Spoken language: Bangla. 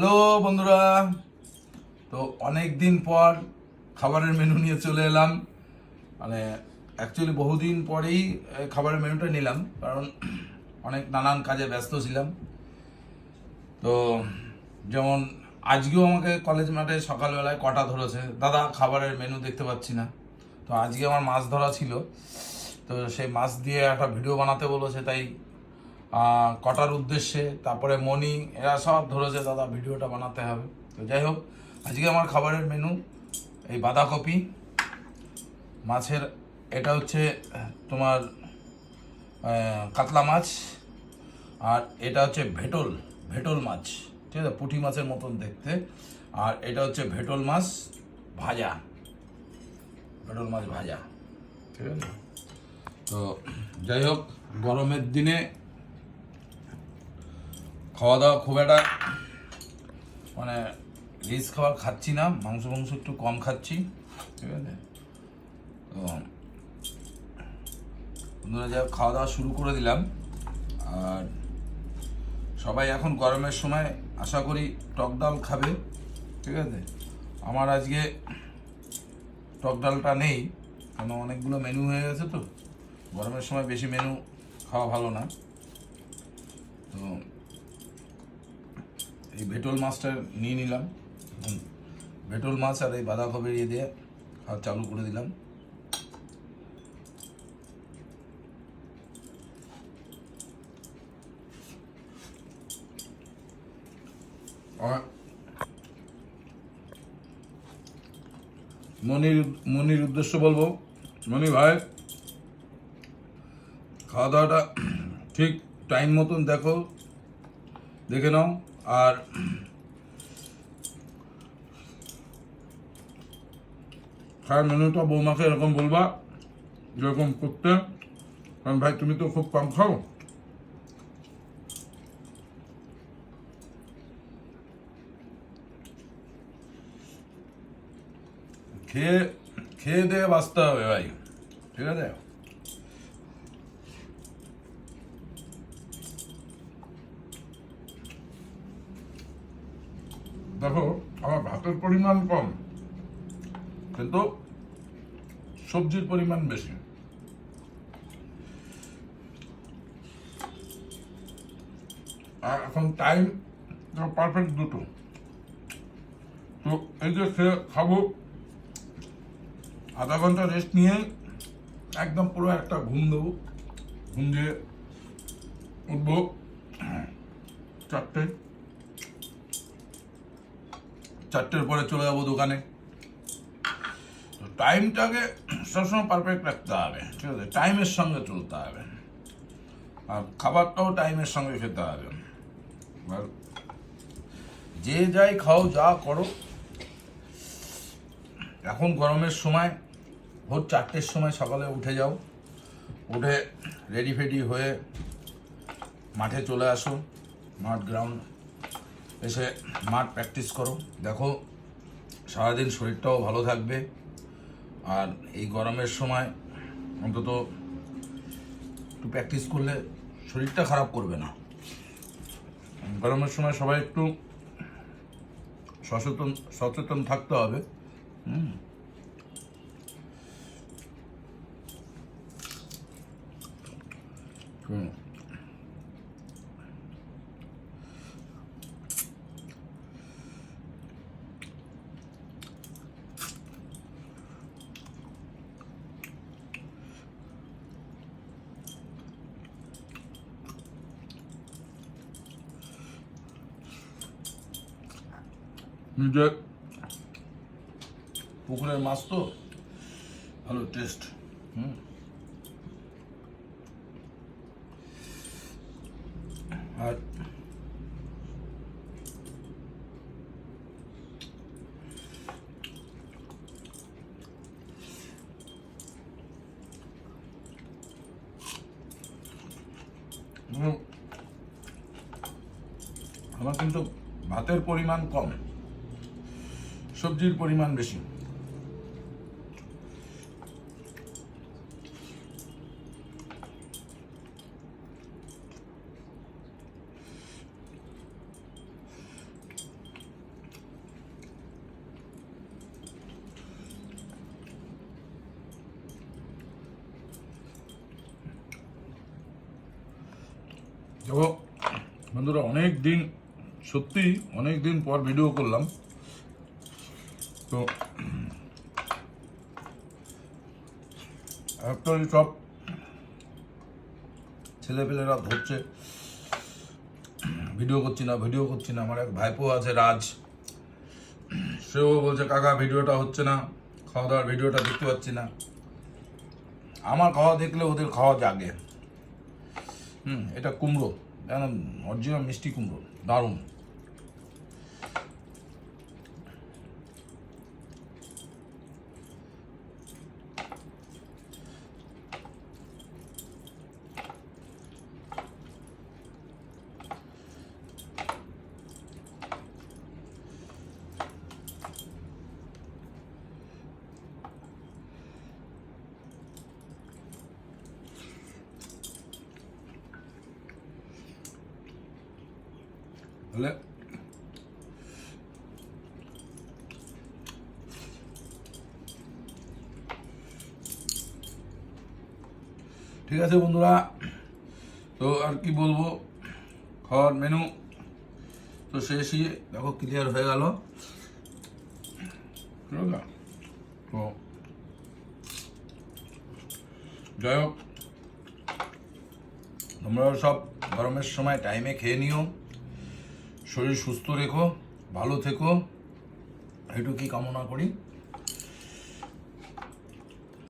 হ্যালো বন্ধুরা। তো অনেক দিন পর খাবারের মেনু নিয়ে চলে এলাম। মানে অ্যাকচুয়ালি বহুদিন পরেই খাবারের মেনুটা নিলাম। কারণ অনেক নানান কাজে ব্যস্ত ছিলাম। তো যেমন আজকেও আমাকে কলেজ মাঠে সকালবেলায় কটা ধরেছে। দাদা, খাবারের মেনু দেখতে পাচ্ছি না। তো আজকে আমার মাছ ধরা ছিল। তো সেই মাছ দিয়ে একটা ভিডিও বানাতে বলেছে, তাই কটার উদ্দেশ্যে, তারপরে মনি এরা সব ধরেছে, দাদা, ভিডিওটা বানাতে হবে। তো যাই হোক, আজকে আমার খাবারের মেনু এই বাঁধাকপি, মাছের, এটা হচ্ছে তোমার কাতলা মাছ, আর এটা হচ্ছে ভেটল ভেটল মাছ, ঠিক আছে, পুঁটি মাছের মতন দেখতে, আর এটা হচ্ছে ভেটল মাছ ভাজা, ভেটল মাছ ভাজা, ঠিক আছে? তো যাই হোক, গরমের দিনে খাওয়া দাওয়া খুব একটা মানে রিচ খাবার খাচ্ছি না, মাংস মাংস একটু কম খাচ্ছি, ঠিক আছে? তো বন্ধুরা যা খাওয়া দাওয়া শুরু করে দিলাম। আর সবাই এখন গরমের সময় আশা করি টক ডাল খাবে, ঠিক আছে? আমার আজকে টক ডালটা নেই, কেন অনেকগুলো মেনু হয়ে গেছে তো। গরমের সময় বেশি মেনু খাওয়া ভালো না। তো এই ভেটল মাছটা নিয়ে নিলাম। ভেটল মাছ আর এই বাঁধাকপি ইয়ে দিয়ে খাওয়া চালু করে দিলাম। আর মনির মনির উদ্দেশ্য বলব, মনি ভাই, খাওয়া দাওয়াটা ঠিক টাইম মতন দেখো, দেখে নাও। আর খাওয়ার মেনুটা বৌমাকে এরকম বলবা, যেরকম করতে। কারণ ভাই, তুমি তো খুব কম খাও। খেয়ে খেয়ে দিয়ে বাঁচতে হবে ভাই, ঠিক আছে? দেখো, আমার ভাতের পরিমাণ কম, কিন্তু সবজির পরিমাণ বেশি। আর এখন টাইম পারফেক্ট দুটো। তো এই যে খেয়ে খাব, আধা ঘণ্টা রেস্ট নিয়ে একদম পুরো একটা ঘুম দেবো। ঘুম দিয়ে উঠবো চারটে। চারটের পরে চলে যাব দোকানে। তো টাইমটাকে সবসময় পারফেক্ট রাখতে হবে, ঠিক আছে? টাইমের সঙ্গে চলতে হবে। আর খাবারটাও টাইমের সঙ্গে খেতে হবে। যে যাই খাও, যা করো। এখন গরমের সময়, ভোর চারটের সময় সকালে উঠে যাও। উঠে রেডি ফেডি হয়ে মাঠে চলে আসো। মাঠ গ্রাউন্ড এসে মাঠ প্র্যাকটিস করো। দেখো, সারাদিন শরীরটাও ভালো থাকবে। আর এই গরমের সময় অন্তত একটু প্র্যাকটিস করলে শরীরটা খারাপ করবে না। গরমের সময় সবাই একটু সচেতন সচেতন থাকতে হবে। হুম। হুম। যে পুকুরের মাছ তো? ভালো টেস্ট হুম। আর আমার কিন্তু ভাতের পরিমাণ কম। সবজির পরিমাণ বেশি। তো বন্ধুরা অনেক দিন সত্যি অনেক দিন পর ভিডিও করলাম। তো অ্যাকচুয়ালি সব ছেলেপেলেরা ধরছে। ভিডিও করছি না, ভিডিও করছি না। আমার এক ভাইপো আছে, রাজ। সেও বলছে, কাকা, ভিডিওটা হচ্ছে না। খাওয়া দাওয়ার ভিডিওটা দেখতে পাচ্ছি না। আমার খাওয়া দেখলে ওদের খাওয়া জাগে। হুম, এটা কুমড়ো। অরিজিনাল মিষ্টি কুমড়ো। দারুণ। তাহলে ঠিক আছে বন্ধুরা, তো আর কি বলব? খাওয়ার মেনু তো শেষই দেখো ক্লিয়ার হয়ে গেল? তো যাই হোক, তোমরাও সব গরমের সময় টাইমে খেয়ে নিও। শরীর সুস্থ রেখো ভালো থেকো। এটুকুই কামনা করি।